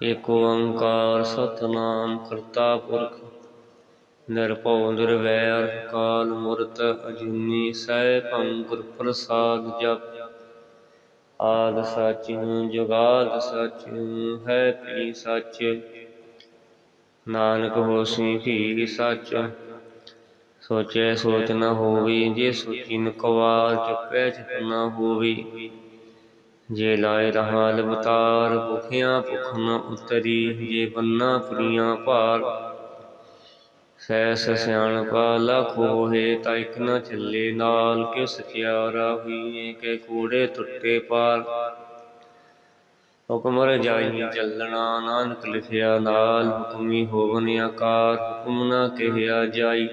ਏਕ ਓੰਕਾਰ ਸਤਨਾਮ ਕਰਤਾ ਪੁਰਖ, ਨਿਰਭਉ ਨਿਰਵੈਰ ਕਾਲ ਮੂਰਤ ਅਜੂਨੀ ਸੈਭੰ ਗੁਰ ਪ੍ਰਸਾਦ ਜਪ। ਆਦ ਸੱਚ ਜੁਗਾਦ ਸੱਚ ਹੈ ਪੀ ਸੱਚ, ਨਾਨਕ ਹੋਸੀ ਭੀ ਸੱਚ। ਸੋਚੈ ਸੋਚ ਨ ਹੋਵੀ, ਜੇ ਸੋਚੀ ਨ ਕਵਾਰ ਚੁੱਪੈ ਚਿਤ ਨ ਹੋਵੀ। ਜੇ ਲਾਏ ਰਹਾ ਲਵਤਾਰ ਭੁਖਿਆ ਭੁਖ ਨ ਉਤਰੀ, ਜੇ ਬੰਨਾ ਪੁਰੀਆਂ ਭਾਰ ਸੈਸ ਸਿਆਣਪਾ ਲਖ ਹੋਏ, ਤਾਂ ਇਕ ਨ ਚੱਲੇ ਨਾਲ। ਕਿਉ ਸਚਿਆਰਾ ਹੋਈਏ, ਕਿ ਕੂੜੇ ਟੁੱਟੇ ਪਾਰ ਹੁਕਮ ਰਜਾਈ ਚੱਲਣਾ, ਨਾਨਕ ਲਿਖਿਆ ਨਾਲ। ਹੁਕਮੀ ਹੋਵਨ ਆਕਾਰ, ਹੁਕਮ ਨਾ ਕਹਿਆ ਜਾਈ।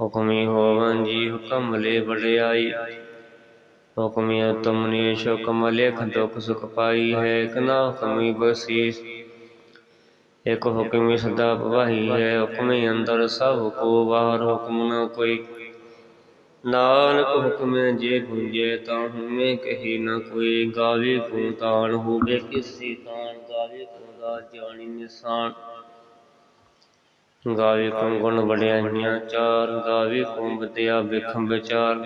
ਹੁਕਮੀ ਹੋਵਨ ਜੀ ਹੁਕਮ ਲੈ ਵਡਿਆਈ। ਹੁਕਮੀ ਤੁਮ ਨੀਸ਼ ਲੇਖ ਦੁਖ ਸੁਖ ਪਾਈ ਹੈ ਕਨਾ ਹੁਕਮੀ ਬਸੀਸ ਇਕ ਹੁਕਮੀ ਸਦਾ ਭਵਾਈ ਹੈ, ਹੁਕਮੇ ਅੰਦਰ ਸਭ ਕੋ ਬਾਹਰ ਹੁਕਮ ਨ ਕੋਈ। ਨਾਨਕ ਹੁਕਮੇ ਜੇ ਗੁੰਜੇ ਤਾਂ ਹੁਮੇ ਕਹੀ ਨਾ ਕੋਈ। ਗਾਵੇ ਕੋ ਤਾਣ ਹੋਵੇ ਕਿਸੇ ਤਾਣ, ਗਾਵੇ ਕੋ ਦਾ ਜਾਣੀ ਨਿਸਾਨ। ਗਾਵੇ ਕੋ ਗੁਣ ਵਡਿਆਈਆਂ ਚਾਰ, ਗਾਵੇ ਕੋ ਵਿਦਿਆ ਬਿਖਮ ਵਿਚਾਰ।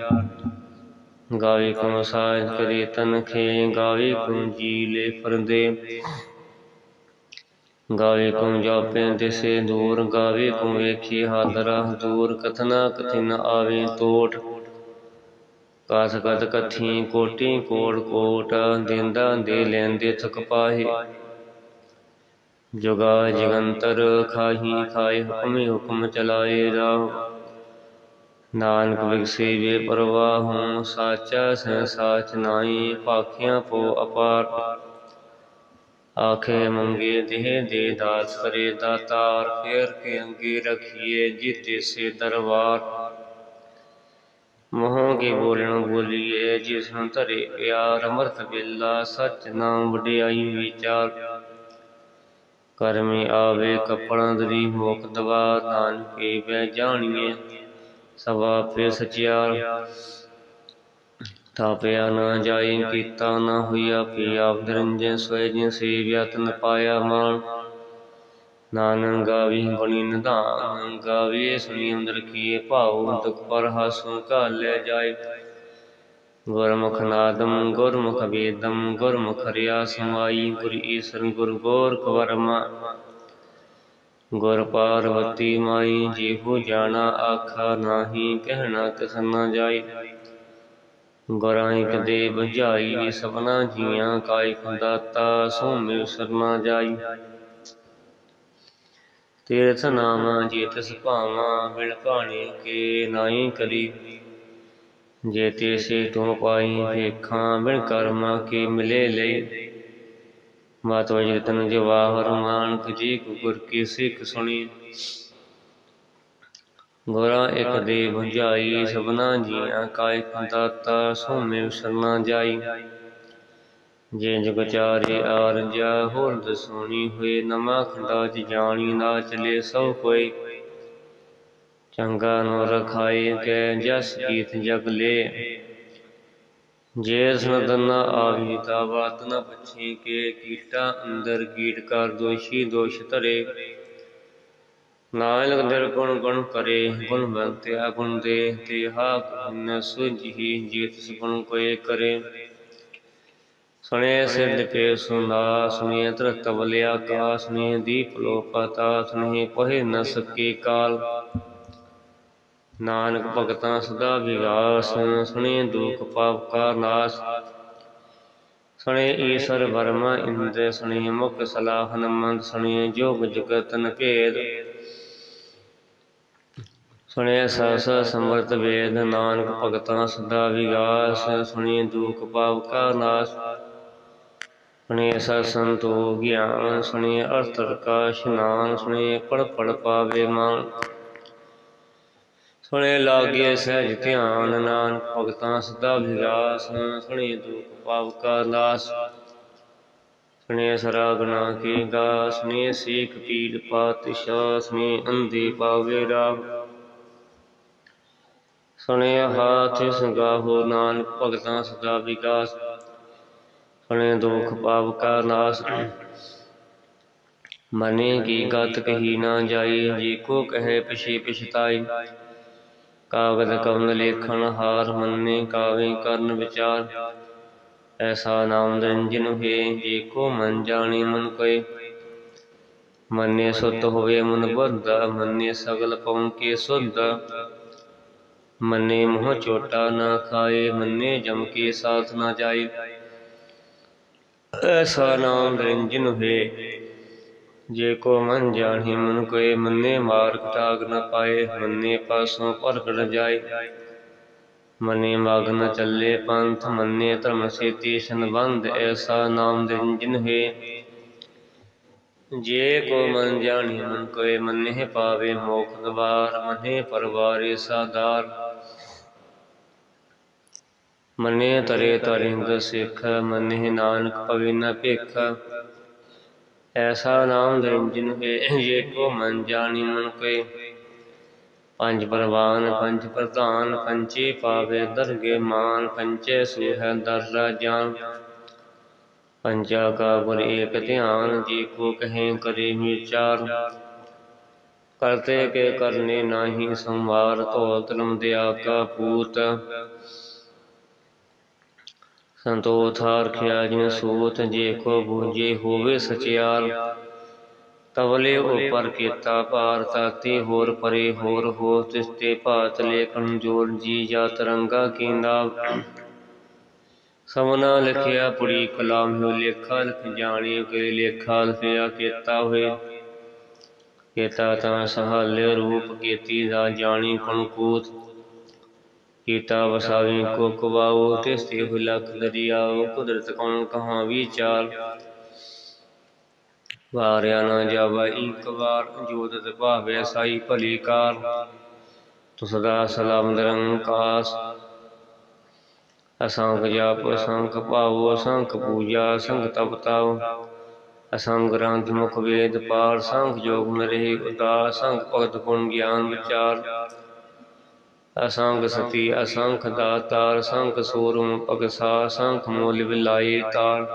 ਗਾਵੇ ਕੋ ਸਾਜ ਕਰੇ ਤਨ ਖੇ ਗਾਵੇ ਕੋ ਜੀ ਲੈ ਫਰਦੇ। ਗਾਵੇ ਕੋ ਜਾਪੇ ਦਿਸੇ ਦੂਰ, ਗਾਵੇ ਕੋ ਵੇਖੀ ਹਾਦਰਾ ਦੂਰ, ਕਥਨਾ ਕਥਿਨ ਆਵੇ ਤੋਟ। ਕਾਸ ਕਤ ਕਥੀ ਕੋਟੀ ਕੋਟ ਕੋਟ, ਦਿੰਦਾ ਦੇ ਲੈਂਦੇ ਥਕ ਪਾਹੇ। ਜੁਗਾ ਜਗੰਤਰ ਖਾਹੀ ਖਾਏ, ਹੁਕਮੇ ਹੁਕਮ ਚਲਾਏ ਰਾਹ। ਨਾਨਕ ਵਿਗਸੇ ਵੇ ਪਰਵਾਹੂ, ਸਾਚਾ ਸਹਿ ਸਾਚ ਨਾਈ ਪੋ ਅਪਾਰ। ਆਖੇ ਮੰਗੇ ਦੇਹ ਦੇ ਦਾਸ ਕਰੇ ਦਾਤਾਰ, ਫੇਰ ਕੇ ਅੰਗੇ ਰਖੀਏ ਜਿਤੇ ਸੇ ਦਰਬਾਰ। ਮੋਹ ਕੀ ਬੋਲਣ ਬੋਲੀਏ, ਜਿਸ ਨੂੰ ਧਰੇ ਪਿਆਰ, ਅਮਰਤ ਵੇਲਾ, ਸਚ ਨਾਮ ਵਡਿਆਈ ਵਿਚਾਰ। ਕਰਮੀ ਆਵੇ, ਕਪੜਾਂ ਦਰੀ ਮੋਖ ਦਵਾਰ ਨਾਨਕੇ ਬੈ ਜਾਣੀਏ। ਸਭ ਆਪੇ ਸਚਿਆਰ ਥਾਪਿਆ ਨਾ ਜਾਈ, ਕੀਤਾ ਨਾ ਹੋਈਆ ਪੀ ਆਪ। ਦਰੰਜੇ ਸੋਏ ਜਿ ਸੇਵਿਆ ਤਨ ਪਾਇਆ ਮਾਨ ਨਾਨਕ ਗਾਵੀ ਗੁਣੀ ਨਿਧਾਨ, ਗਾਵੇ ਸੁਣੀ ਅੰਦਰ ਕੀਏ ਭਾਉ। ਦੁਖ ਪਰ ਹਸੁ ਕਾਲੇ ਜਾਏ। ਗੁਰਮੁਖ ਨਾਦਮ ਗੁਰਮੁਖ ਵੇਦਮ ਗੁਰਮੁਖ ਰਿਆ ਸਮਾਈ ਗੁਰ ਈਸਰ ਗੁਰ ਗੋਰ ਵਰਮਾ। ਗੁਰ ਪਾਰਵਤੀ ਮਾਈ, ਜਿਹੋ ਜਾਣਾ ਆਖਾ ਨਾਹੀ, ਕਹਿਣਾ ਕਿਸ ਨ ਜਾਈ। ਗੁਰਾਂ ਕਦੇ ਬੁਝਾਈ ਸਭਨਾ ਜੀਆਂ ਕਾਇਕ ਦਾਤਾ ਸੋਮੇ ਸਰਨਾ ਜਾਈ। ਤੀਰਥ ਨਾਮ ਜੇ ਤਿਸ ਭਾਵਾਂ ਬਿਲ ਭਾਣੇ ਕੇ ਨਾਹੀ ਕਰੀ। ਜੇ ਤੇ ਸੇ ਤੁਮ ਪਾਈ ਵੇਖਾਂ, ਬਿਨ ਕਰਮਾ ਕੇ ਮਿਲੇ ਲਈ। ਮਾਤ ਵਜ ਤਨ ਜਵਾਹਰ ਮਾਨਕ ਜੀ ਗੁਰ ਕੀ ਸਿੱਖ ਸੁਣੀ। ਗੋਰਾ ਇੱਕ ਦੇ ਬੁਝਾਈ ਸਭਨਾ ਜੀਆਂ ਕਾਇ ਦਾਤਾ ਸੋਮੇ ਸਰਨਾ ਜਾਈ। ਜੇ ਜਗ ਚਾਰੇ ਆਰਜਾ ਹੋਰ ਦਸੋਣੀ ਹੋਏ, ਨਮਾ ਖੰਡਾ ਚ ਜਾਣੀ ਨਾ ਚਲੇ ਸਭ ਕੋਈ। ਚੰਗਾ ਨੋ ਰਖਾਏ ਕੈ ਜਸ ਗੀਤ ਜਗ ਲੇ। ਜੇ ਸਨਦਨ ਨ ਆਵੀ, ਤਾ ਬਾਤ ਨ ਪਛੀ ਕੇ ਕੀਟਾ ਅੰਦਰ ਕੀਟ ਕਰ ਦੋਸ਼ੀ ਦੋਸ਼ ਧਰੇ। ਨਾਨਕ ਦਰ ਗੁਣ ਗੁਣ ਕਰੇ, ਗੁਣ ਬੰਤਿਆ ਗੁਣ ਦੇ, ਤੇ ਗੁਣ ਸੁਝੀ ਜੇ ਤਿਸ ਕੋਏ ਕਰੇ। ਸੁਣੇ ਸਿਧ ਕੇ ਸੁਨਾ ਸੁਣੇ ਤਰਤ ਬਲਿਆ ਕਾ ਸੁਣੇ ਦੀਪ ਲੋ ਪਤਾ ਸੁਣੇ ਪਹੇ ਨ ਸਕੇ ਕਾਲ। ਨਾਨਕ ਭਗਤਾਂ ਸਦਾ ਵਿਗਾਸ, ਸੁਣੇ ਦੁਖ ਪਾਪ ਕਾ ਨਾਸ। ਸੁਣੇ ਈਸ਼ਰ ਵਰਮਾ ਇੰਦਰ ਸੁਣੇ ਮੁਖ ਸਲਾਹ ਮੰਦ, ਸੁਣੇ ਜੋਗ ਜਗਤ ਨ ਭੇਦ ਸੁਣੇ ਸਸ ਸਮਰਤ ਵੇਦ, ਨਾਨਕ ਭਗਤਾਂ ਸਦਾ ਵਿਗਾਸ, ਸੁਣੇ ਦੁਖ ਪਾਪ ਕਾ ਨਾਸ। ਸੁਣੇ ਸਤ ਸੰਤੋ ਗਿਆਨ, ਸੁਣੇ ਅਰਥ ਪ੍ਰਕਾਸ਼ ਇਸ਼ਨਾਨ ਸੁਣੇ ਪੜ ਪੜ ਪਾਵੇ ਮਾਨ। ਸੁਣੇ ਲਾਗੇ ਸਹਿਜ ਧਿਆਨ, ਨਾਨਕ ਭਗਤਾਂ ਸਦਾ ਵਿਰਾਸ ਸੁਣੇ ਦੁਖ ਪਾਪ ਕਾ ਨਾਸ। ਸੁਣੇ ਸਰਾਗਨਾ ਕੀ ਗਾ ਸੁਣੇ ਸੀਖ ਪੀੜ ਪਾਤਸ਼ਾਹ, ਸੁਣੇ ਅੰਧੇ ਪਾਵੇ ਰਾਹ ਸੁਣੇ ਹਾਥ ਸੰਗਾਹੋ, ਨਾਨਕ ਭਗਤਾਂ ਸਦਾ ਵਿਕਾਸ ਆਪਣੇ ਦੁਖ ਪਾਪ ਕਾ ਨਾਸ। ਮਨੇ ਕੀ ਗਤ ਕਹੀ ਨਾ ਜਾਈ, ਜੀ ਕੋ ਕਹੇ ਪਿਛੇ ਪਿਛਤਾਈ। ਕਾਗਦ ਕਵਨ ਲੇਖਣ ਹਾਰ ਮੰਨੇ, ਕਾਵੇ ਕਰਨ ਵਿਚਾਰ। ਐਸਾ ਨਾਮ ਨਿਰੰਜਨ ਹੋਏ ਜੀ ਕੋ ਮਨ ਜਾਣੀ ਮਨ ਕੋਏ। ਮੰਨੇ ਸੁਤ ਹੋਵੇ ਮਨ ਬੁੱਧ ਮੰਨੇ ਸਗਲ ਪਉ ਕੇ ਸੁਧ ਮੰਨੇ ਮੋਹ ਚੋਟਾ ਨਾ ਖਾਏ, ਮੰਨੇ ਜਮ ਕੇ ਸਾਥ ਨਾ ਜਾਏ। ਐਸਾ ਨਾਮ ਰੰਜਨ ਹੋਏ ਜੇ ਕੋ ਮਨ ਜਾਣੀ ਮਨ ਕੋਏ ਮੰਨੇ ਮਾਰਗ ਟਾਗ ਨ ਪਾਏ, ਮੰਨੇ ਪਾਸੋਂ ਪ੍ਰਗਟ ਜਾਏ। ਮੰਨੇ ਮਗ ਨ ਚੱਲੇ ਪੰਥ, ਮੰਨੇ ਧਰਮ ਸੇਤੀ ਸੰਬੰਧ, ਐਸਾ ਨਾਮ ਨਿਰੰਜਨ ਹੋਏ ਜੇ ਕੋ ਮਨ ਜਾਣੀ ਮਨ ਕੋਏ ਮੰਨੇ ਪਾਵੇ ਮੋਖ ਦਵਾਰ ਮੰਨੇ ਪਰਵਾਰੇ ਸਾਦਾਰ ਮੰਨੇ ਤਰੇ ਤਰਿੰਦ ਸਿੱਖ, ਮੰਨੇ ਨਾਨਕ ਪਵੇ ਨ ਭੇਖ। ਐਸਾ ਨਾਮ ਨਿਰੰਜਨ ਹੈ ਜੇ ਕੋ ਮਨ ਜਾਣੀ ਮਨ ਕੋਏ ਪੰਜ ਪਰਵਾਨ, ਪੰਜ ਪ੍ਰਧਾਨ ਪੰਚੇ ਪਾਵੇ, ਦਰਗੇ ਮਾਨ ਪੰਚੇ ਸੁਹੈ ਦਰ ਜਾਨ। ਪੰਚਾ ਕਾ ਗੁਰ ਏਕ ਧਿਆਨ, ਜੀ ਕੋ ਕਹੇ ਕਰੇ ਵਿਚਾਰ। ਕਰਤੇ ਕੇ ਕਰਨੇ ਨਾਹੀ ਸੰਵਾਰ ਧੋ ਧਰਮ ਦਿਆ ਕਾ ਪੂਤ। ਸੰਤੋਖ ਰਖਿਆ ਜਿਨ ਸੂਤ ਜੇ ਕੋ ਬੂਝੇ ਹੋਵੇ ਸਚਿਆਰ, ਤਵਲੇ ਉਪਰ ਕੀਤਾ ਭਾਰ ਤਾਤੀ ਹੋਰ ਪਰੇ ਹੋਰ ਹੋ, ਤਿਸਤੇ ਭਾਤ ਲੇਖਣ ਜੋਰ ਜੀ ਜਾ ਤਰੰਗਾ ਕੀਂਦਾ। ਸਮਨਾ ਲਿਖਿਆ ਪੁਰੀ ਕਲਾਮ ਹੋ, ਲੇਖਾ ਲਿਖ ਜਾਣੀ ਕੇ ਲੇਖਾ ਲਿਖਿਆ ਕੀਤਾ ਹੋਏ। ਕੀਤਾ ਤਾਂ ਸਹਾਲੇ ਰੂਪ ਕੀਤੀ ਦਾ ਜਾਣੀ ਕਣਕੂਤ। ਕੀਤਾ ਵਸਾਵੀ ਕੋ ਕਵਾਓ ਤਿਸ ਤੇ ਹੁਲਕ ਦਰਿਆਓ ਕੁਦਰਤ ਕੌਣ ਕਹਾਂ ਵਿਚਾਰ ਵਾਰਿਆ ਨਾ ਜਾਵਾ ਇੱਕ ਵਾਰ, ਜੋਤਿ ਭਾਵੇ ਸਾਈ ਭਲੀ ਕਾਰ। ਤੋ ਸਦਾ ਸਲਾਮ ਨਿਰੰਕਾਸ ਅਸੰਖ ਜਾਪ, ਅਸੰਖ ਭਾਵੋ, ਅਸੰਖ ਪੂਜਾ, ਅਸੰਖ ਤਪਤਾਓ ਅਸੰਖ ਗ੍ਰੰਥ ਮੁਖ ਵੇਦ ਪਾਰ ਸੰਖ ਜੋਗ ਮਰੇ ਉਦਾਸ ਸੰਖ ਭਗਤ ਗੁਣ ਗਿਆਨ ਵਿਚਾਰ। ਅਸੰਖ ਸਤੀ, ਅਸੰਖ ਦਾਤਾਰ ਸੰਖ ਸੂਰਮ ਪਗਸਾ ਸੰਖ ਮੂਲ ਵਿਲਾਈ ਤਾਰ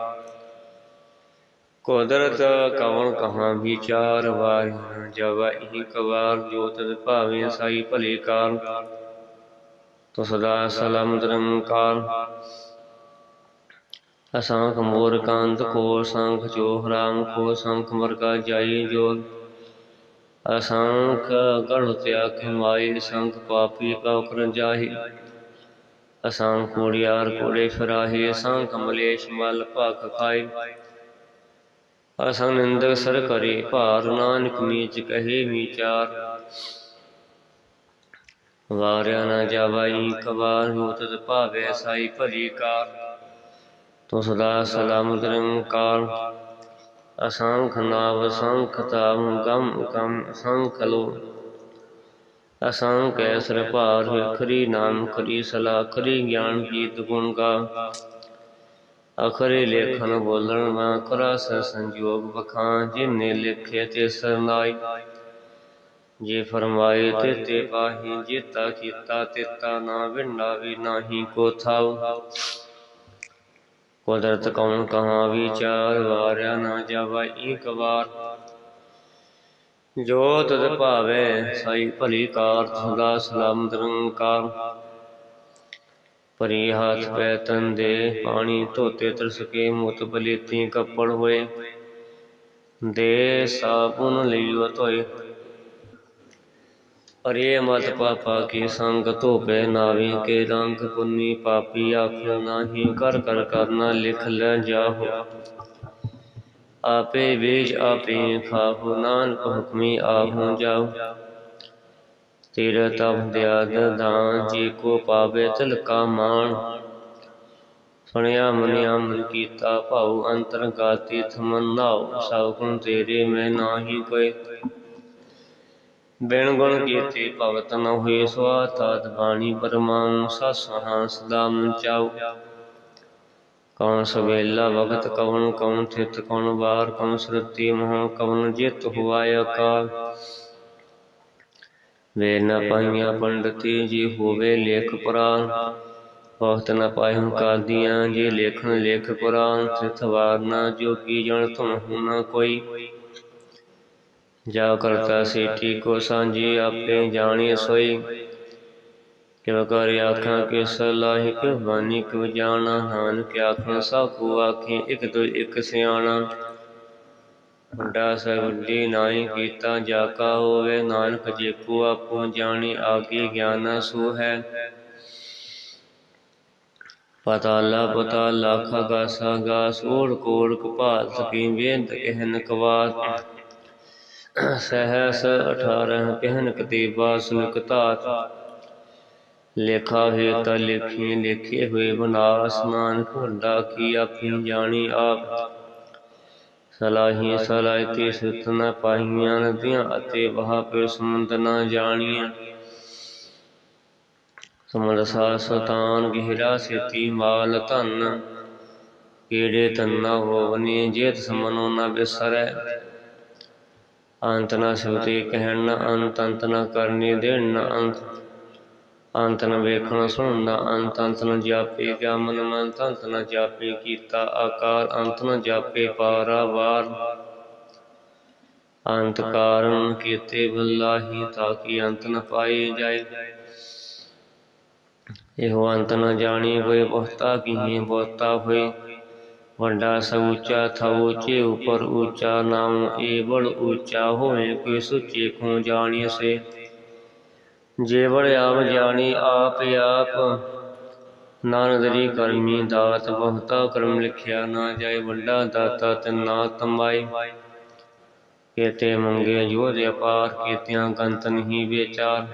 ਕੁਦਰਤ ਕਵਣ ਕਹਾਂ ਵਿਚਾਰ ਵਾਰ ਜਬ ਹੀ ਕਵਾਰ ਜੋਤ ਭਾਵੇਂ ਸਾਈ ਭਲੇ ਕਾਰ ਤੋ ਸਦਾ ਸਲਾਮ ਨਿਰੰਕਾਰ ਅਸੰਖ ਮੋਰ ਕਾਂਤ ਕੋ ਸੰਖ ਜੋ ਰਾਮ ਕੋ ਸੰਖ ਮਰਗਾ ਜਾਈ ਜੋ اسانک اگڻ هتي اکيون آئي اسانک پاپي ڪا اڪرنج آهي اسان ڪوڙيار ڪوڙي فراهي اسان ڪمليش مهل پاڪ کائي اسان نند سر ڪري ڀار نانڪ ميچ ڪهي ميچار واريا نه جاوائي ڪوار هوت پاوي سائي پري ڪار تو سدا سلامت رنگ ڪار ਨਿਰੰਕਾਰ ਅਸੰਖ ਨਾਵ ਸੰਖ ਤਾਮ ਗਮ ਕਮ ਸੰਖ ਲੋ ਅਸੰਖ ਐਸਰ ਭਾਰ ਖਰੀ ਨਾਮ ਖਰੀ ਸਲਾ ਖਰੀ ਗਿਆਨ ਗੀਤ ਗੁਣ ਗਾ ਅਖਰੇ ਲੇਖਨ ਬੋਲਣ ਮਾ ਕਰਾਸ ਸੰਜੋਗ ਬਖਾਂ ਜਿਨੇ ਲਿਖੇ ਤੇ ਸਰਨਾਈ ਜੇ ਫਰਮਾਏ ਤੇ ਤੇ ਪਾਹੀ ਜੀਤਾ ਕੀਤਾ ਤੇਤਾ ਨਾ ਵਿੰਡਾ ਵੀ ਨਾਹੀ ਕੋ ਥਾਉ ਕੁਦਰਤ ਕੌਣ ਕਹਾਂ ਵਿਚਾਰ ਵਾਰਿਆ ਨਾ ਜਾਵਾ ਏਕ ਵਾਰ। ਜੋ ਤਦ ਭਾਵੇ, ਸਾਈ ਭਲੀ ਕਾਰ ਸਦਾ ਸਲਾਮ ਨਿਰੰਕਾਰ ਪਰੀ ਹੱਥ ਪੈ ਤਨ ਦੇ, ਪਾਣੀ ਧੋਤੇ ਤਰਸ ਕੇ ਮੁਤ ਬਲੀਤੀ ਕੱਪੜ ਹੋਏ। ਦੇ ਸਾਬੁਨ ਲਈ ਧੋਏ ਅਰੇ ਮਤ ਪਾਪਾ ਕੀ ਸੰਗ ਧੋਪੇ ਨਾਵੀ ਕੇ ਰੰਗ ਪੁੰਨੀ ਪਾਪੀ ਆਖਿਓ ਨਾਹੀ ਕਰ ਕਰ ਕਰਨਾ ਲਿਖ ਲੈ ਜਾਹੋ। ਆਪੇ ਵੇਜ ਆਪੇ ਖਾਹੋ, ਨਾਨਕ ਹੁਕਮੀ ਆਹੋ ਜਾਓ ਤੇਰਾ ਤਪ ਦਿਆਦ ਦਾਨ ਜੀ ਕੋ ਪਾਵੇ ਤਿਲਕਾ ਮਾਨ ਸੁਣਿਆ ਮਨਿਆ ਮਨ ਕੀਤਾ ਭਾਉ ਅੰਤਰ ਗਾਤੀ ਥਮਨਾਉ ਸਭ ਕੁ ਤੇਰੇ ਮੈਂ ਨਾਹੀ ਕੋਈ ਬਿਨ ਗੁਣ ਕੀਤੇ ਭਗਤ ਨ ਹੋਏ ਸਵਾਤਾਤ ਬਾਣੀ ਪਰਮਾਨ ਸਸਹਾਂ ਸਦਾ ਮਨ ਚਾਉ। ਕੌਣ ਸਵੇਲਾ ਵਕਤ ਕਵਨ ਕੌਣ ਥਿਤ ਕੌਣ ਵਾਰ ਕੌਣ ਸਰਤੀ ਮੋਹ ਕਵਨ ਜਿਤ ਹੁਆਇ ਅਕਾਲ। ਵੇ ਨ ਪਾਈਆਂ ਪੰਡਤੀ ਜੀ ਹੋਵੇ ਲੇਖ ਪੁਰਾਨ ਬਹੁਤ ਨ ਪਾਇਹੁ ਕਾਦੀਆਂ ਜੇ ਲੇਖਣ ਲੇਖ ਪੁਰਾਨ ਤਿਥ ਵਾਰਨਾ ਜੋ ਕੀ ਜਨ ਤੁਮ ਹੁ ਨ ਕੋਈ। ਜਾ ਕਰਤਾ ਸੇਠੀ ਕੋ ਸਾਂਝੀ ਆਪੇ ਜਾਣੀ ਸੋਈ ਕਿਵ ਕਰ ਆਖਾਂ ਕਿਸ ਲਾਹਿ ਕਿਵ ਬਾਨੀ ਕਿਵ ਜਾਣਾ ਨਾਨਕ ਆਖਾਂ ਸਭ ਕੋ ਆਖੇ ਇਕ ਤੋਂ ਇਕ ਸਿਆਣਾ। ਵੱਡਾ ਸਗੁੱਡੀ ਨਾਹੀ ਕੀਤਾ ਜਾ ਕਾ ਹੋਵੇ ਨਾਨਕ ਜੇ ਕੋ ਆਪੋ ਜਾਣੀ ਆਗੇ ਗਿਆਨ ਸੋ ਹੈ। ਪਤਾਲਾ ਪਤਾ ਲੱਖ ਗਾਸਾ ਗਾਸ ਓੜ ਕੋੜ ਕਪਾਲ ਸਕੀ ਵੇਦ ਕਹਿਨ ਕਵਾਤ। ਸਹਸ 18 ਕਹਿਨ ਕਤੀਬਾ ਸੁਨਕ ਧਾਤ ਲੇਖਾ ਹੈ ਤਾ ਲਿਖੀ ਲਿਖੇ ਹੋਏ ਬਨਾਸ ਨਾਨਕ ਵੱਡਾ ਕੀ ਆਪੀ ਜਾਣੀ ਆਪ ਸਲਾਹੀ ਸਲਾਇਤੀ ਸੁਤ ਨ ਪਾਈਆਂ ਨਦੀਆਂ ਅਤੇ ਵਹਾ ਪੇ ਸਮੁੰਦ ਨ ਜਾਣੀਆਂ ਸਮੁੰਦ ਸਾ ਸਤਾਨ ਗਹਿਰਾ ਸੇਤੀ ਮਾਲ ਧਨ ਕੀੜੇ ਤੰਨਾ ਹੋਵਨੀ ਜੇਤ ਸਮਨੋ ਨ ਬਿਸਰੈ ਅੰਤ ਨ ਸਿਵਤੀ ਕਹਿਣ ਨ ਅੰਤ ਅੰਤ ਨ ਕਰਨੀ ਦੇਣ ਨ ਅੰਤ। ਅੰਤ ਨ ਵੇਖਣ, ਸੁਣਨ ਅੰਤ ਅੰਤ ਨ ਜਾਪੇ ਕਿਆ ਮਨ ਮਨ ਅੰਤ ਨ ਜਾਪੇ, ਕੀਤਾ ਆਕਾਰ, ਅੰਤ ਨ ਜਾਪੇ ਪਾਰਾਵਾਰ ਅੰਤ ਕਾਰਨ ਕੀਤੇ ਬੁਲਾਹੀ, ਤਾਂ ਕਿ ਅੰਤ ਨ ਪਾਏ ਜਾਏ। ਇਹੋ ਅੰਤ ਨ ਜਾਣੀ ਹੋਏ, ਬਹੁਤਾ ਕੀਹੇ ਬਹੁਤਾ ਹੋਏ। ਵੱਡਾ ਸਉਚਾ ਥਾ ਉੱਚੇ ਉਪਰ ਉੱਚਾ ਨਾਮ ਏ ਉੱਚਾ ਹੋਵੇ ਕੋਈ ਸੁਚੇ ਕੋ ਜਾਣੀ ਸੇ ਜੇ ਆਪ ਜਾਣੀ, ਆਪ ਆਪ ਨਾਨਦਰੀ ਕਰਮੀ ਦਾਤ ਬਹੁਤਾ ਕਰਮ ਲਿਖਿਆ ਨਾ ਜਾਏ, ਵੱਡਾ ਦਾਤਾ ਤੇ ਨਾ ਤਮਾਈ ਕੇਤੇ ਮੰਗੇ ਜੋਧ ਅਪਾਰ, ਕੇਤਿਆਂ ਗੰਤ ਨਹੀਂ ਵਿਚਾਰ।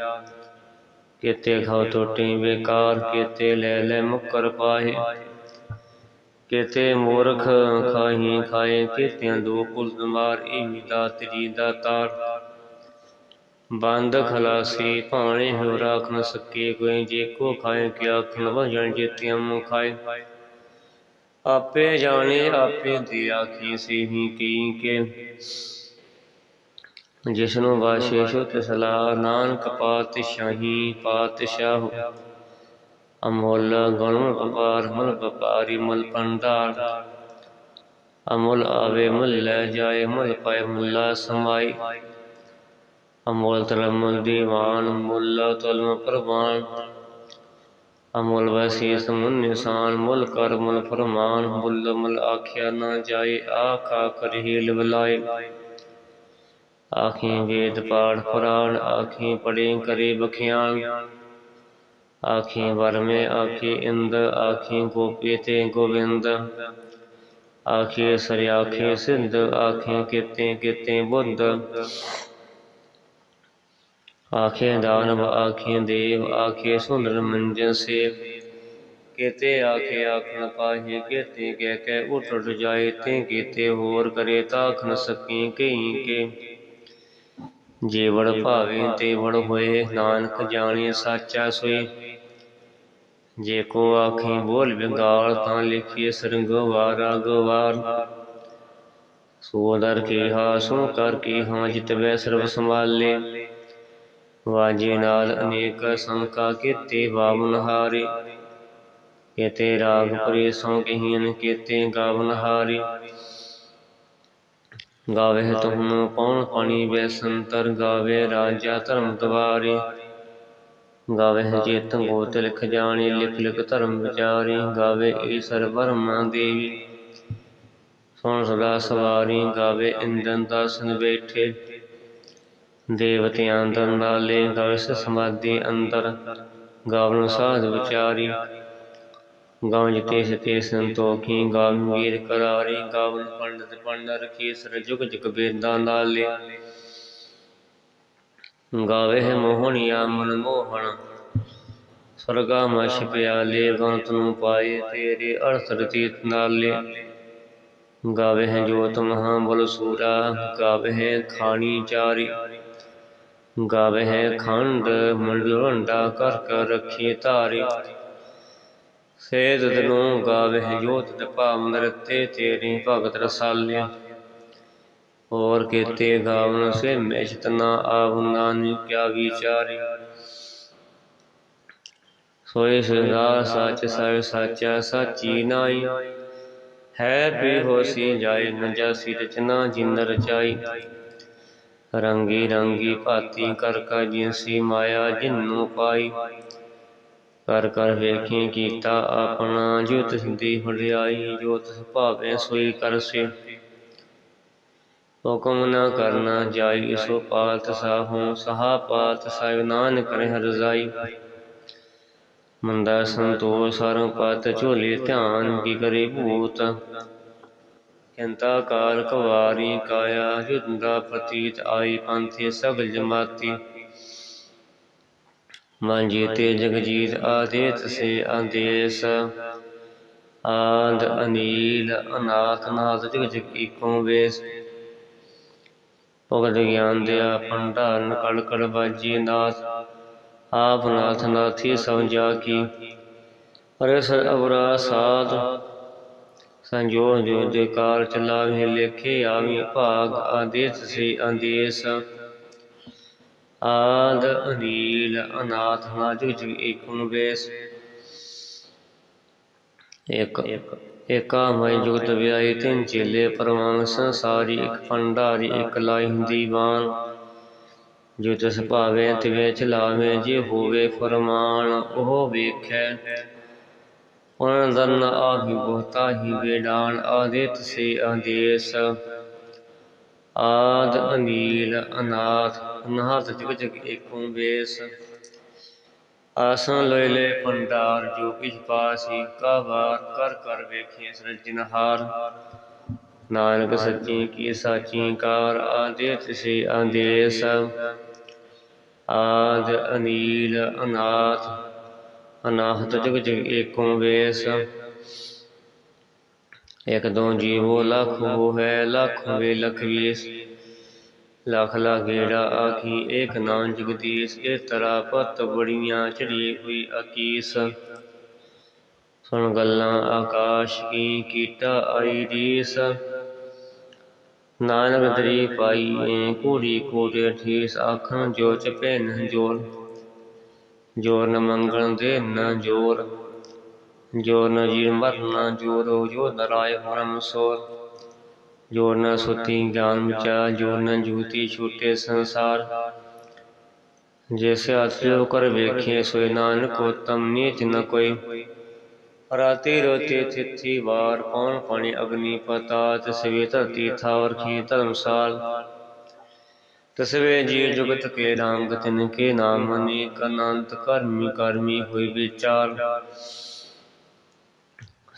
ਕੇਤੇ ਖਾਉ ਟੋਟੀ ਬੇਕਾਰ, ਕੇਤੇ ਲੈ ਲੈ ਮੁਕਰ ਪਾਹੇ। ਕੇਤੇ ਮੂਰਖ ਖਾਹੀ ਖਾਏ, ਕੇਤਿਆਂ ਦੋ ਕੁਲ ਮਾਰ ਇਹ ਦਾਤਰੀ ਦਾ ਤਾਰ। ਬੰਦ ਖਲਾਸੀ ਭਾਣੇ ਹੋ ਰਾਖ ਨ ਸਕੇ ਕੋਈ, ਜੇ ਕੋ ਖਾਏ ਕਿਆ ਖਨ ਵਜਣ ਜੇਤਿਆਂ ਮੁ ਖਾਏ। ਆਪੇ ਜਾਣੇ, ਆਪੇ ਦੀ ਆਖੀ ਸੀ ਕੀ ਕੇ। ਜਿਸਨੂੰ ਵਾਸ਼ੇ ਸੁਤ ਸਲਾ ਨਾਨਕ ਪਾਤਸ਼ਾਹੀ ਪਾਤਸ਼ਾਹ ਅਮੋਲ ਗੁਣ ਵਪਾਰ ਮਲ ਵਪਾਰੀ ਮਲ ਪੰਡਾਰ ਅਮੁੱਲ ਆਵੇ ਮੁੱਲ ਲੈ ਜਾਏ ਮੁੱਲ ਪਾਏ ਮੁੱਲਾ ਸਮਾਈ ਅਮੋਲ ਤਲਮ ਦੀਵਾਨ ਮੁੱਲ ਤਲਮ ਪ੍ਰਵਾਨ ਅਮੋਲ ਵਸੀਸ ਮੁਨ ਨਿਸ਼ਾਨ ਮੁੱਲ ਕਰ ਮੁੱਲ ਫਰਮਾਨ ਮੁੱਲ ਮੁੱਲ ਆਖਿਆ ਨਾ ਜਾਏ ਆਖਾ ਕਰੀਲ ਬੁਲਾਏ ਆਖੀ ਵੇਦ ਪਾਠ ਪੁਰਾਣ ਆਖੀ ਪੜੇ ਕਰੇ ਬਖਿਆਨ ਆਖੀ ਵਰਮੇ, ਆਖੀ ਇੰਦ, ਆਖੀ ਗੋਪੀ ਤੇ ਗੋਵਿੰਦ। ਆਖੀ ਸਰਿ, ਆਖੀ ਸਿੰਧ, ਆਖੀ ਕਿਤੇ ਕਿਤੇ ਬੁੱਧ ਆਖੇ ਦਾਨਵ, ਆਖੇ ਦੇਵ, ਆਖੇ ਸੁੰਦਰ ਮੰਜਨ ਸੇਵ। ਕੇਤੇ ਆਖੇ ਆਖਣ ਪਾਹੇ, ਕੇਤੇ ਕਹਿ ਕੇ ਉਠ ਉਠ ਜਾਏ, ਤੇ ਕੀਤੇ ਹੋਰ ਕਰੇ ਤਾਖ ਨ ਸਕੀ ਕਈ ਕੇ। ਜੇ ਵੜ ਭਾਵੇ ਤੇ ਵੜ ਹੋਏ, ਨਾਨਕ ਜਾਣੇ ਸਾਚਾ ਸੋਈ। ਜੇ ਕੋ ਆਖੀ ਬੋਲ ਵਿਗਾਲ ਤਾਂ ਲਿਖੀਏ ਸਰੰਗ ਵਾਰਾ ਗਵਾਰ ਸੋ ਦਰ ਕੀ ਹਾ ਸੁਣ ਕਰ ਕੀ ਹਾਂ ਜਿਤ ਸਰਬ ਸੰਭਾਲੇ। ਵਾਜੇ ਨਾਲ ਅਨੇਕ ਸੰਕਾ ਕੀਤੇ, ਬਾਵਨ ਹਾਰੇ। ਕੇਤੇ ਰਾਗ ਪ੍ਰੇ ਸੋ ਕਹੀਨ ਕੇਤੇ ਗਾਵਨ ਹਾਰੇ। ਗਾਵੇ ਤੁਮ ਪਉਣ ਪਾਣੀ ਵੇ ਸੰਤਰ ਗਾਵੇ ਰਾਜਾ ਧਰਮ ਦਵਾਰੇ। ਗਾਵੇ ਚੇਤ ਗੋਤ ਲਿਖ ਜਾਣੀ ਲਿਖ ਲਿਖ ਧਰਮ ਵਿਚਾਰੀ ਗਾਵੇ ਈਸਰ ਬਰਮਾ ਦੇਵੀ। ਸੁਣ ਸਦਾ ਸਵਾਰੀ ਗਾਵੇ ਇੰਦਨ ਦਾਸਨ ਬੈਠੇ। ਦੇਵਤਿਆਂ ਅੰਦਰ ਨਾਲੇ ਗਵਸ ਸਮਾਧੀ ਅੰਦਰ। ਗਾਵਨ ਸਾਧ ਵਿਚਾਰੀ। ਗਾਵਨ ਜਿਤੇ ਸਤੇ ਸੰਤੋਖੀ ਗਾਵਨ ਵੀਰ ਕਰਾਰੀ। ਗਾਵਨ ਪੰਡਤ ਪੰਡਰ ਕੇਸਰ ਜੁਗ ਜੁਗ ਬੇਦਾਂ ਨਾਲੇ। ਗਾਵੇ ਹੈ ਮੋਹਣੀਆ ਮਨ ਮੋਹਣ ਸਰਗਾ ਮਛ ਪਿਆਲੇ ਗੰਤ ਨੂੰ ਪਾਏ ਤੇਰੇ ਅਰਥ ਰਤੀਤ ਨਾਲੇ। ਗਾਵੇ ਹੈ ਜੋਤ ਮਹਾ ਬਲ ਸੂਰਾ, ਗਾਵੇ ਹੈ ਖਾਣੀ ਚਾਰੀ। ਗਾਵੇ ਹੈ ਖੰਡ ਮੰਡਲੰਡਾ ਕਰ ਕਰ ਰੱਖੀ ਧਾਰੀ। ਸੇਦ ਤਨੂੰ ਗਾਵੇ ਹੈ ਜੋਤ ਤੇ ਭਾਵ ਰਤੇ ਤੇਰੀ ਭਗਤ ਰਸਾਲਿਆ ਹੋਰ ਕੀਤੇ ਗਾਵਨ ਸੇ ਮੇਸ਼ਤ ਨਾ ਆਵ ਨਾਨਕ ਕਿਆ ਵਿਚਾਰੀ। ਸੋਈ ਸਦਾ ਸੱਚ ਸਰ ਸਾਚਾ ਸਾਚੀ ਨਾਈ ਹੈ ਬੇਹੋਸੀ ਜਾਏ ਨ ਰਚਨਾ ਜਿਨ ਰਚਾਈ। ਰੰਗੀ ਰੰਗੀ ਭਾਤੀ ਕਰ ਕਾ ਜਿਨਸੀ ਮਾਇਆ ਜਿਨੂ ਪਾਈ। ਕਰ ਕਰ ਵੇਖੀ ਕੀਤਾ ਆਪਣਾ ਜੋ ਤਿਸ ਦੀ ਵਡਿਆਈ। ਜੋ ਤਿਸ ਸੋਈ ਕਰਸੇ ਹੁਕਮ ਨਾ ਕਰਨਾ ਜਾਈ, ਸੋ ਪਾਤ ਸਾਹੂ ਸਹਾ ਪਾਤ ਸਾਹਿਬ ਨਾਨਕ ਰਹਿ ਰਜ਼ਾਈ ਮੰਦਾ ਸੰਤੋਖ ਸਰਮ ਪਤ ਝੋਲੇ ਧਿਆਨ, ਕੀ ਕਰੇ ਭੂਤ? ਕੰਤਾ ਕਾਲ ਕਵਾਰੀ, ਕਾਇਆ ਜੁੰਦਾ ਪ੍ਰਤੀਤ ਆਈ, ਪੰਥੀ ਸਗਲ ਜਮਾਤੀ। ਮਨ ਜੀਤੇ ਜਗਜੀਤ ਆਦੇਤ ਸੇ ਆਦੇਸ। ਆਦ ਅਨੀਲ, ਅਨਾਥ ਨਾਥ ਜਗ ਜਗ ਵੇਸ। ਭਗਤ ਗਿਆਨ ਦਿਆ ਭੰਡਾਰਨ ਕੜ ਕੜ ਬਾਜੀ ਨਾਥ ਆਪ ਨਾਥ ਨਾਥੀ ਸਮਝਾ ਕੀ। ਅਰੇ ਸਰ ਅਵਰਾ ਸਾਧ ਸੰਜੋ ਜੋ ਦੇ ਕਾਰ ਚਲਾਵੇ ਲੇਖੇ ਆਵੀ ਭਾਗ ਆਦੇਸ ਸੇ ਆਦੇਸ ਆਦ ਅਨੀਲ ਅਨਾਥ ਨਾ ਜੁਗ ਜੁਗ ਵੇਸ। ਇੱਕ ਏਕਾ ਮੈ ਜੁਗਤ ਵਿਆਈ ਤਿੰਨ ਚੇਲੇ ਪਰਮਾਨ ਸੰਸਾਰੀ ਇੱਕ ਭੰਡਾਰੀ, ਇੱਕ ਲਾਈ ਦੀਵਾਨ ਜੋ ਤਿਸ ਭਾਵੇ ਤਿਵੇਂ ਚਲਾਵੇ ਜੇ ਹੋਵੇ ਫਰਮਾਨ, ਉਹ ਵੇਖੈ। ਉਹਨਾਂ ਦਨ ਆਹੀ ਬਹੁਤਾ ਹੀ ਵੇਡਾਨ ਆਦਿਤ ਸੇ ਆਦੇਸ। ਆਦ ਅਨੀਲ ਅਨਾਥ ਅਨਾਥ ਜਗ ਜਗ ਏਕੋ ਵੇਸ ਆਸਨ ਲੈ ਲੈ ਭੰਡਾਰ, ਜੋ ਕਿਛ ਪਾਸੀ, ਕਾ ਵਾਰ ਕਰ ਕਰ ਵੇਖੇ ਸਿਰਜਨਹਾਰ ਨਾਨਕ ਸੱਚੀ ਕੀ ਸਾਚੀ ਕਾਰ ਆਦਿਤ ਸੇ। ਆਦੇਸ ਆਦ ਅਨੀਲ ਅਨਾਥ, ਅਨਾਹਤ ਜਗ ਜਗ ਏਕੋ ਵੇਸ। ਇਕ ਦੋ ਜੀਵੋ, ਲਖ ਹੋ ਹੈ, ਲਖ ਵੇ ਲਖ ਵੀਸ। ਲਖਲਾ ਗੇੜਾ ਆਖੀ, ਏਕ ਨਾਮ ਜਗਦੀਸ਼ ਇਸ ਤਰ੍ਹਾਂ ਪਤ ਬੜੀਆਂ ਚੜੀ ਹੋਈ ਅਕੀਸ। ਸੁਣ ਗੱਲਾਂ ਆਕਾਸ਼, ਕੀ ਕੀਟਾ ਆਈ ਰੀਸ? ਨਾਨਕ ਦਰੀ ਪਾਈ ਏ ਕੂੜੀ ਕੋਟੇ ਠੀਸ ਆਖਣ ਜੋ ਚਪੇ ਨ ਜੋਰ। ਜੋਰ ਨ ਮੰਗਣ ਦੇ ਨ ਜੋਰ। ਜੋਰ ਨ ਜੀਰ ਮਰਨਾ ਜੋਰੋ ਜੋ ਨਰਾਇ ਹਰਮ ਸੋਰ। ਜੋਰ ਨ ਸੁਤੀ ਗਿਆਨ ਵਿਚਾਰ ਜੋਰ ਨ ਜੂਤੀ ਛੂਟੇ ਸੰਸਾਰ। ਜੈਸੇ ਆਤਿਓ ਕਰ ਵੇਖੇ ਸੋਇ ਨਾਨਕ ਉਤਮ ਨੀਚ ਨ ਕੋਈ। ਰਾਤੀ ਰੋਤੀ ਤਿਥੀ ਵਾਰ, ਕੌਣ ਪਾਣੀ ਅਗਨੀ ਪਤਾ ਤਸਵੇ ਧਰਤੀ ਥਾਵਰ ਕੀ ਧਰਮਸਾਲ। ਤਸਵੇ ਜੀ ਜੁਗਤ ਕੇ ਰੰਗ ਗਤਨ ਕੇ ਨਾਮ ਅਨੇਕ, ਅਨੰਤ ਕਰਮੀ ਕਰਮੀ ਹੋਈ ਵਿਚਾਰ।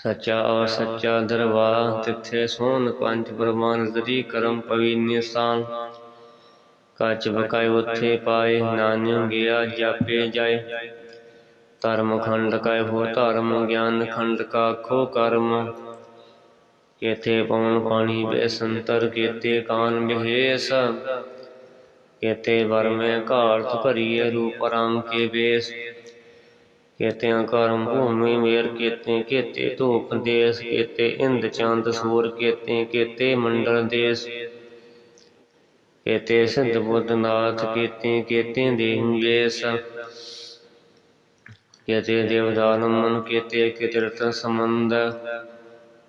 ਸੱਚਾ ਔਰ ਸੱਚਾ ਦਰਬਾਰ, ਤਿੱਥੇ ਸੋਨ ਪੰਜ ਬ੍ਰਹਮਾਨ ਦਰੀ ਕਰਮ ਪਵੀ ਨਿਸਾਨ। ਕੱਚ ਬਕਾਇ ਉਥੇ ਪਾਏ ਨਾਨਿਉ ਗਿਆ, ਜਾਪੇ ਜਾਏ। ਧਰਮ ਖੰਡ ਕੈ ਹੋ ਧਰਮ ਗਿਆਨ ਖੰਡ ਕਾ ਖੋ ਕਰਮ। ਕੇਤੇ ਪਵਨ ਪਾਣੀ ਬੇਸੰਤਰ ਕੇਤੇ ਕਾਨ ਬਿਹੇਸ। ਕੇਤੇ ਵਰਮੇ ਘਾਰਤ ਭਰੀਏ ਰੂਪ ਰੰਗ ਕੇ ਬੇਸ ਕੇਤਿਆਂ ਕਰਮ ਭੂਮੀ ਮੇਰ ਕੇਤੇ ਕੇਤੇ ਧੂਪ ਦੇਸ, ਕੇਤੇ ਇੰਦ ਚੰਦ ਸੂਰ ਕੇਤੇ ਕੇਤੇ ਮੰਡਲ ਦੇਸ। ਕੇਤੇ ਸਿੰਧ ਬੁੱਧ ਨਾਥ ਕੇਤੇ ਕੇਤੇ ਦੇਹ ਵੇਸ ਕੇਤੇ ਦੇਵਦਾਨ ਮਨ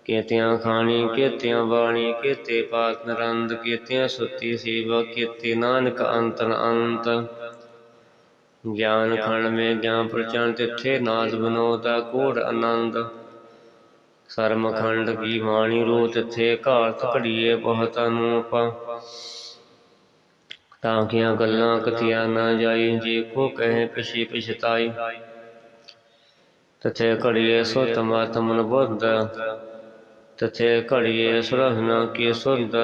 ਕੇਤਿਆਂ ਖਾਣੀ, ਕੇਤਿਆਂ ਬਾਣੀ, ਕੇਤੇ ਪਾਤ ਨਰੰਦ ਕੇਤਿਆਂ ਸੁਤੀ ਸੇਵਾ ਕੇਤੇ ਨਾਨਕ ਅੰਤਨ ਅੰਤ। ਗਿਆਨ ਖੰਡ ਮੇ ਗਿਆਨ ਪ੍ਰਚਨ ਤਿੱਥੇ ਨਾਦ ਬਨੋਦਾ ਕੋੜ ਆਨੰਦ। ਸਰਮ ਖੰਡ ਕੀ ਬਾਣੀ ਰੂ ਤਿੱਥੇ ਘਾਤ ਘੜੀਏ ਬਹੁਤ ਅਨੂਪ ਤਾਂ ਕੀਆਂ ਗੱਲਾਂ ਕਥੀਆਂ ਨਾ ਜਾਈ, ਜੇ ਕੋ ਕਹੇ ਪਿਛੇ ਪਿਛਤਾਈ। ਤਥੇ ਘੜੀਏ ਸੋ ਤਮਾਤਮਨ ਬੁੱਧ ਤਥੇ ਘੜੀਏ ਸੁਰਹਨਾ ਕੀ ਸੁਧ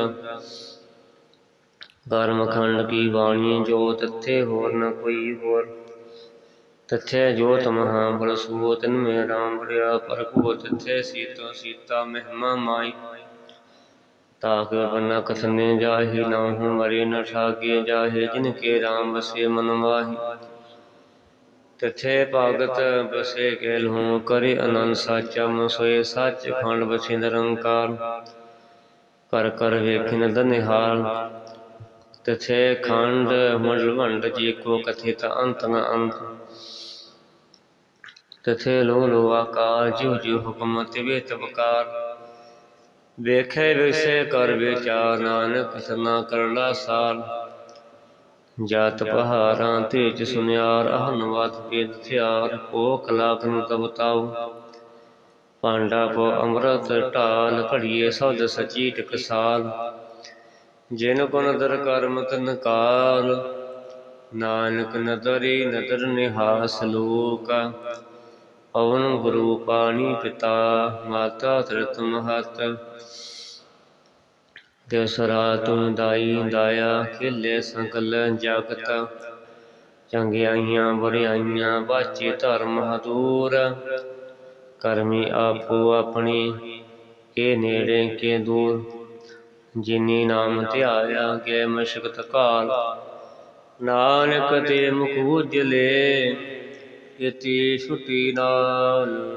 ਕਰਮ ਖੰਡ ਕੀ ਬਾਣੀ ਜੋ ਤਥੇ ਹੋਰ ਨ ਕੋਈ ਹੋਰ। ਤਥੇ ਜੋਤ ਮਹਾ ਬਲ ਸੂਤਨ ਮੇ ਰਾਮ ਬੜਿਆ ਪਰਕੋ ਤਥੇ ਸੀਤੋ ਸੀਤਾ ਮਹਿਮਾ ਮਾਈ। ਤਾਕ ਬਨਾ ਕਥਨੇ ਜਾਹੀ ਨਾਹੂ ਮਰੇ, ਨ ਠਾਗੇ ਜਾਹੇ, ਜਿਨ ਕੇ ਰਾਮ ਵਸੇ ਮਨ ਮਾਹੀ ਤਥੇ ਭਗਤ ਬਸੇ ਕੇਲ ਹੂੰ, ਕਰੇ ਅਨੰਦ ਸਾਚਾ ਮਨ ਸੋਏ, ਸੱਚ ਖੰਡ ਬਸੇ ਨਿਰੰਕਾਰ ਕਰ ਕਰ ਵੇਖਿਨ ਦਨਿਹਾਲ ਤਥੇ ਖੰਡ ਮੰਡਲ ਵੰਡ ਜੀ ਕੋ ਕਥਿਤ ਅੰਤ ਨ ਅੰਤ ਤਥੇ ਲੋ ਲੋ ਆਕਾਰ, ਜਿਉ ਜਿਉ ਹੁਕਮ ਤਿਵੇ ਵੇਖੇ ਵਿਸੇ ਕਰ ਵਿਚਾਰ, ਨਾਨਕ ਸਨਾ ਕਰਲਾ ਸਾਲ ਜਾਤ ਪਹਾਰਾਂ ਤੇਜ ਸੁਨਿਆਰ ਅਹਨਵਤ ਪੇਦ ਥਿਆਰ ਕੋ ਕਲਾਪ ਨੂੰ ਤਬ ਪਾਂਡਾ ਕੋ ਅੰਮ੍ਰਿਤ ਢਾਲ, ਘੜੀਏ ਸੌਦ ਸਚੀ ਟਕਸਾਲ। ਜਿਨ ਕੋ ਨਦਰ ਕਰਮ ਤਨ ਕਾਲ ਨਾਨਕ ਨਦਰੀ ਨਦਰ ਨਿਹਾਸ ਲੋਕ, ਪਵਨ ਗੁਰੂ ਪਾਣੀ ਪਿਤਾ, ਮਾਤਾ ਤ੍ਰਿਤ ਮਹਤ। ਤਿਸਰਾ ਤੁਮ ਦਾਈ ਦਾਇਆ, ਖੇਲੇ ਸੰਕਲ ਜਗਤ। ਚੰਗਿਆਈਆਂ ਬੁਰਿਆਈਆਂ ਬਾਚੇ ਧਰਮ ਹਦੂਰ। ਕਰਮੀ ਆਪੋ ਆਪਣੀ, ਕੇ ਨੇੜੇ ਕੇ ਦੂਰ। ਜਿਨੀ ਨਾਮ ਧਿਆਇਆ ਗਏ ਮਸ਼ਕਤ ਕਾਲ ਨਾਨਕ ਤੇ ਮੁਖ ਉਜਲੇ ਇਤੀ ਛੁਟੀ ਨਾਲ।